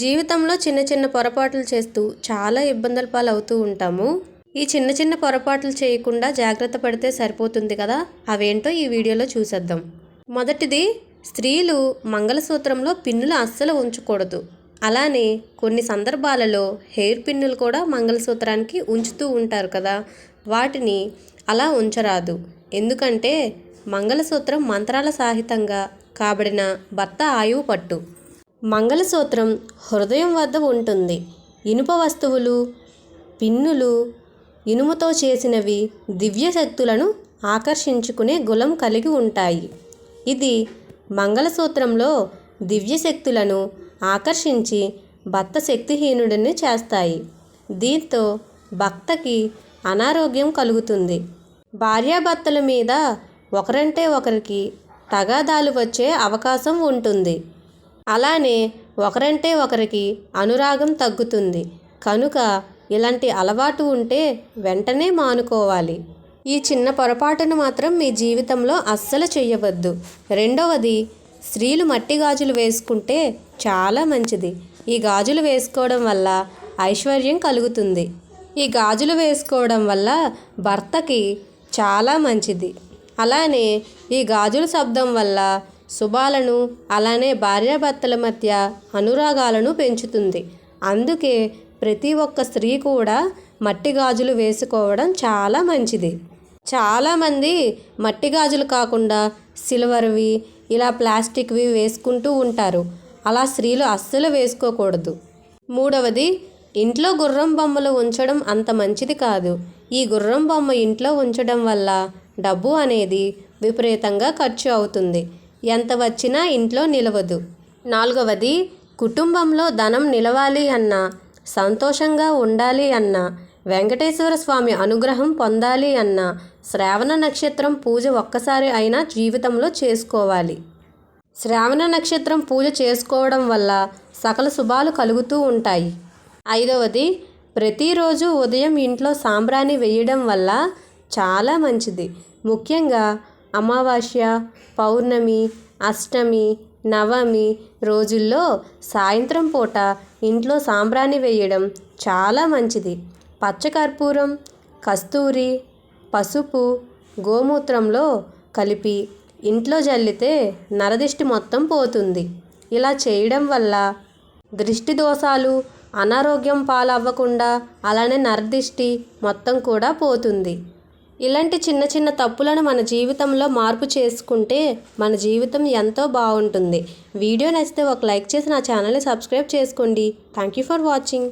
జీవితంలో చిన్న చిన్న పొరపాట్లు చేస్తూ చాలా ఇబ్బందుల పాలవుతూ ఉంటాము. ఈ చిన్న చిన్న పొరపాట్లు చేయకుండా జాగ్రత్త పడితే సరిపోతుంది కదా? అవేంటో ఈ వీడియోలో చూసేద్దాం. మొదటిది స్త్రీలు మంగళసూత్రంలో పిన్నులు అస్సలు ఉంచకూడదు. అలానే కొన్ని సందర్భాలలో హెయిర్ పిన్నులు కూడా మంగళసూత్రానికి ఉంచుతూ ఉంటారు కదా? వాటిని అలా ఉంచరాదు. ఎందుకంటే మంగళసూత్రం మంత్రాల సాహితంగా కాబడిన భర్త ఆయువు పట్టు. మంగళసూత్రం హృదయం వద్ద ఉంటుంది. ఇనుప వస్తువులు పిన్నులు ఇనుముతో చేసినవి దివ్య శక్తులను ఆకర్షించుకునే గుణం కలిగి ఉంటాయి. ఇది మంగళసూత్రంలో దివ్య శక్తులను ఆకర్షించి భర్త శక్తిహీనుడిని చేస్తాయి. దీంతో భక్తకి అనారోగ్యం కలుగుతుంది. భార్యాభర్తల మీద ఒకరంటే ఒకరికి తగాదాలు వచ్చే అవకాశం ఉంటుంది. అలానే ఒకరంటే ఒకరికి అనురాగం తగ్గుతుంది. కనుక ఇలాంటి అలవాటు ఉంటే వెంటనే మానుకోవాలి. ఈ చిన్న పొరపాటును మాత్రం మీ జీవితంలో అస్సలు చేయవద్దు రెండవది స్త్రీలు మట్టి గాజులు వేసుకుంటే చాలా మంచిది. ఈ గాజులు వేసుకోవడం వల్ల ఐశ్వర్యం కలుగుతుంది. ఈ గాజులు వేసుకోవడం వల్ల భర్తకి చాలా మంచిది. అలానే ఈ గాజుల శబ్దం వల్ల శుభాలను అలానే భార్యాభర్తల మధ్య అనురాగాలను పెంచుతుంది. అందుకే ప్రతి ఒక్క స్త్రీ కూడా మట్టి గాజులు వేసుకోవడం చాలా మంచిది. చాలామంది మట్టి గాజులు కాకుండా సిల్వర్వి ఇలా ప్లాస్టిక్వి వేసుకుంటూ ఉంటారు. అలా స్త్రీలు అస్సలు వేసుకోకూడదు. మూడవది ఇంట్లో గుర్రం బొమ్మలు ఉంచడం అంత మంచిది కాదు. ఈ గుర్రం బొమ్మ ఇంట్లో ఉంచడం వల్ల డబ్బు అనేది విపరీతంగా ఖర్చు అవుతుంది. ఎంత వచ్చినా ఇంట్లో నిలవదు. నాలుగవది కుటుంబంలో ధనం నిలవాలి అన్నా సంతోషంగా ఉండాలి అన్నా వెంకటేశ్వర స్వామి అనుగ్రహం పొందాలి అన్నా శ్రావణ నక్షత్రం పూజ ఒక్కసారి అయినా జీవితంలో చేసుకోవాలి. శ్రావణ నక్షత్రం పూజ చేసుకోవడం వల్ల సకల శుభాలు కలుగుతూ ఉంటాయి. ఐదవది ప్రతిరోజు ఉదయం ఇంట్లో సాంబ్రాణి వేయడం వల్ల చాలా మంచిది. ముఖ్యంగా అమావాస్య పౌర్ణమి అష్టమి నవమి రోజుల్లో సాయంత్రం పూట ఇంట్లో సాంబ్రాణి వేయడం చాలా మంచిది. పచ్చకర్పూరం కస్తూరి పసుపు గోమూత్రంలో కలిపి ఇంట్లో జల్లితే నరదిష్టి మొత్తం పోతుంది. ఇలా చేయడం వల్ల దృష్టి దోషాలు అనారోగ్యం పాలవ్వకుండా అలానే నరదిష్టి మొత్తం కూడా పోతుంది. ఇలాంటి చిన్న చిన్న తప్పులను మన జీవితంలో మార్పు చేసుకుంటే మన జీవితం ఎంతో బాగుంటుంది. వీడియో నచ్చితే ఒక లైక్ చేసి నా ఛానల్ని సబ్స్క్రైబ్ చేసుకోండి. Thank you for watching